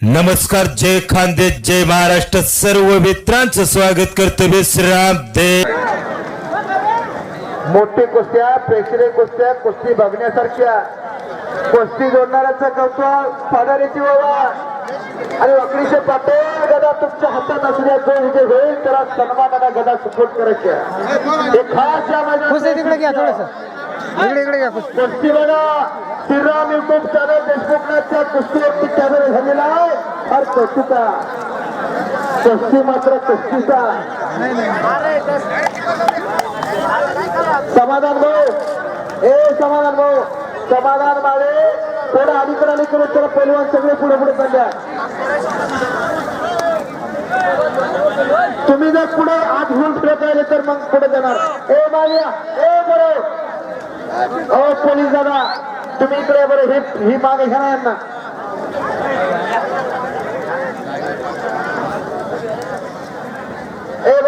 नमस्कार जय खानदे जय महाराष्ट्र. सर्व मित्रांचं स्वागत करतो विश्राम दे. मोठी कुस्त्या प्रेक्षणीय कुस्त्या कुस्ती बघण्यासारख्या. कुस्ती जोडणाऱ्याचं कौतुक पादारीची बाबा आणि वक्रीचे पाटील गदा तुमच्या हातात असल्या जो विजय होईल त्याला सन्मानाला गदा सपोर्ट करायच्या हे खास या कुस्ती तिकडे घ्या मैदानात थोडस. इकडे इकडे घ्या कुस्ती. कुस्ती बघा श्रीराम युट्यूब चॅनल फेसबुकच्या कुस्तीवरती कॅमेरा झालेला आहे फार कौतुक मात्र कुस्तीचा समाधान भाऊ. ए समाधान भाऊ. समाधान माळे थोडं अलीकडे अलीकडे त्याला पैलवान सगळे पुढे पुढे चालल्या तुम्ही जर पुढे आत घेऊन फिरत राहिले तर मग पुढे जाणार. ए मालिया ए बरो. ओ पोलीस दादा तुम्ही इकडे बरं. ही ही मागे घ्या यांना.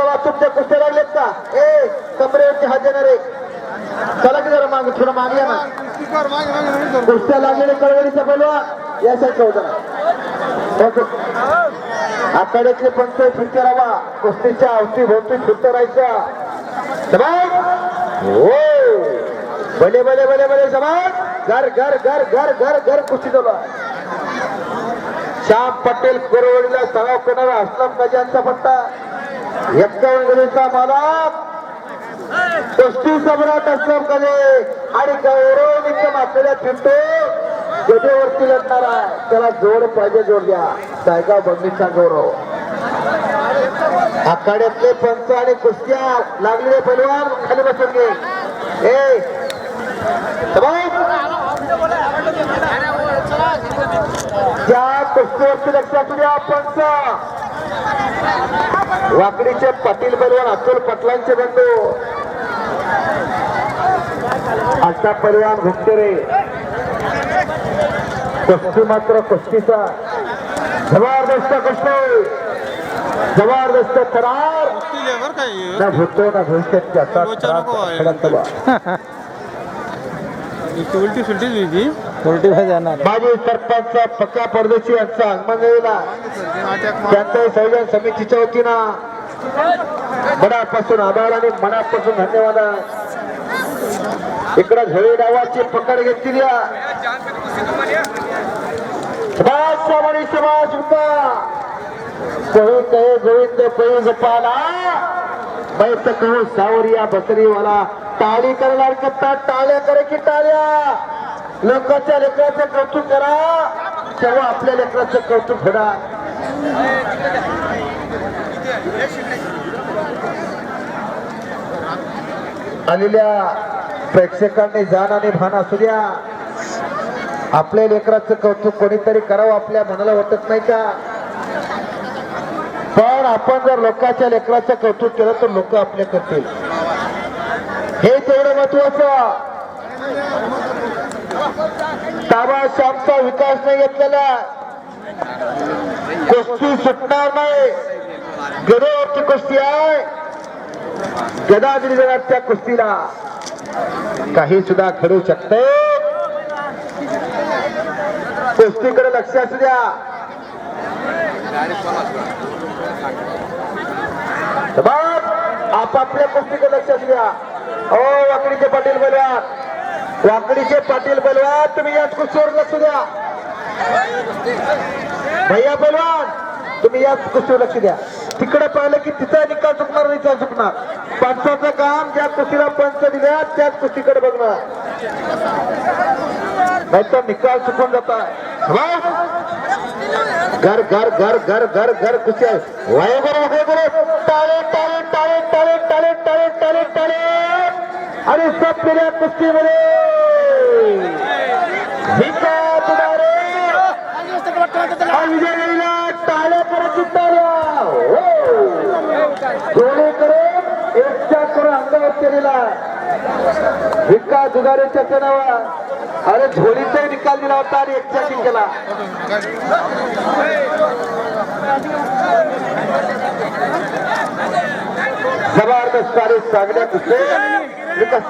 ए बाबा तुमच्या कुस्त्या लागलेत का? ए कमरेवरती हात देणारे चला की जरा माग थोडं मागे या ना. कुस्त्या लागलेले कळवळीचा बोलवा या साईडला होता आखाड्यातले पंच फिरते राहा कुस्तीच्या अवती भोवती फिरत राहायचं. समाज हो. भले भले भले भले समाज घर घर घर घर घर घर कुस्ती चालू श्याम पटेल कोरवडीला सराव करणारा असलम गजांचा पट्टा. एक्कावन्न गजेचा मालक. कुस्ती सम्राट असलम गजे आणि गौरव निकम असलेल्या फिरतो गजेवरती लढणार आहे त्याला जोड पाहिजे जोड द्या. सायगाव बंदीचा गौरव. आखाड्यातले पंच आणि कुस्त्या लागलेले पैलवान खाली बसून घे. ए समाज त्या कुस्तीवरती लक्षात द्या पंच. वाकडीचे पाटील पैलवान अतुल पटलांचे बंधू. आता पैलवान घुमते रे कुस्ती मात्र कुस्तीचा. जबरदस्त कुस्ती. जबरदस्त थरार ना भूतो ना भविष्यात उलटी सुलटीच व्हायची उलटी व्हायची जाणार. माजी सरपंच पक्का परदेशी यांचा आगमन झालेला त्यांचं संयोजन समितीच्या वतीनं मनापासून आभार आणि मनापासून धन्यवाद. इकडं झोळी डावाची पकड घेतली समाज सामानी समाज होता कोही कहे गोविंद कोही जपाला तो कहूँ सावरिया बसरी वाला टाळी करणार करता टाळ्या करे की टाळ्या. लोकांच्या लेकराचं कौतुक करा. तेव्हा आपल्या लेकराचं कौतुक होणार? आलेल्या प्रेक्षकांनी जाण आणि भान असू द्या. आपल्या लेकराचं कौतुक कोणीतरी करावं आपल्या मनाला वाटत नाही का? पण आपण जर लोकांच्या लेकराचं कौतुक केलं तर लोक आपले करतील. हे तेवढं महत्वाचं ताबा श्यामचा विकास नाही घेतलेला कुस्ती सुटणार नाही. गदावरची कुस्ती आहे. गदा दिली जाणार त्या कुस्तीला. काही सुद्धा घडू शकते. कुस्तीकडे लक्ष असू द्या. बाप आपापल्या कुस्तीकडे लक्ष असू द्या. ओ वाकडीचे पाटील बलवान वाकडीचे पाटील बलवान तुम्ही याच कुशीवर लक्ष द्या. भैया बलवान तुम्ही याच कुशीवर लक्ष द्या. तिकडे पाहिलं की तिचा निकाल चुकणार नाही चुकणार. पंचाचं काम ज्या कुशीला पंच दिल्या त्याच कुशीकडे बघणार. नाहीतर निकाल चुकून जाता घर घर घर घर घर घर कुशी आहे. वाय गुरु गुरु टाळे टाळे टाळे विकत केल्या कुस्तीमध्ये विकत विका जुगारेच्या नावा अरे झोलीचा निकाल दिला होता आणि एकच्या जिंकला जबरदस्त सारे सांगण्यात Lucas.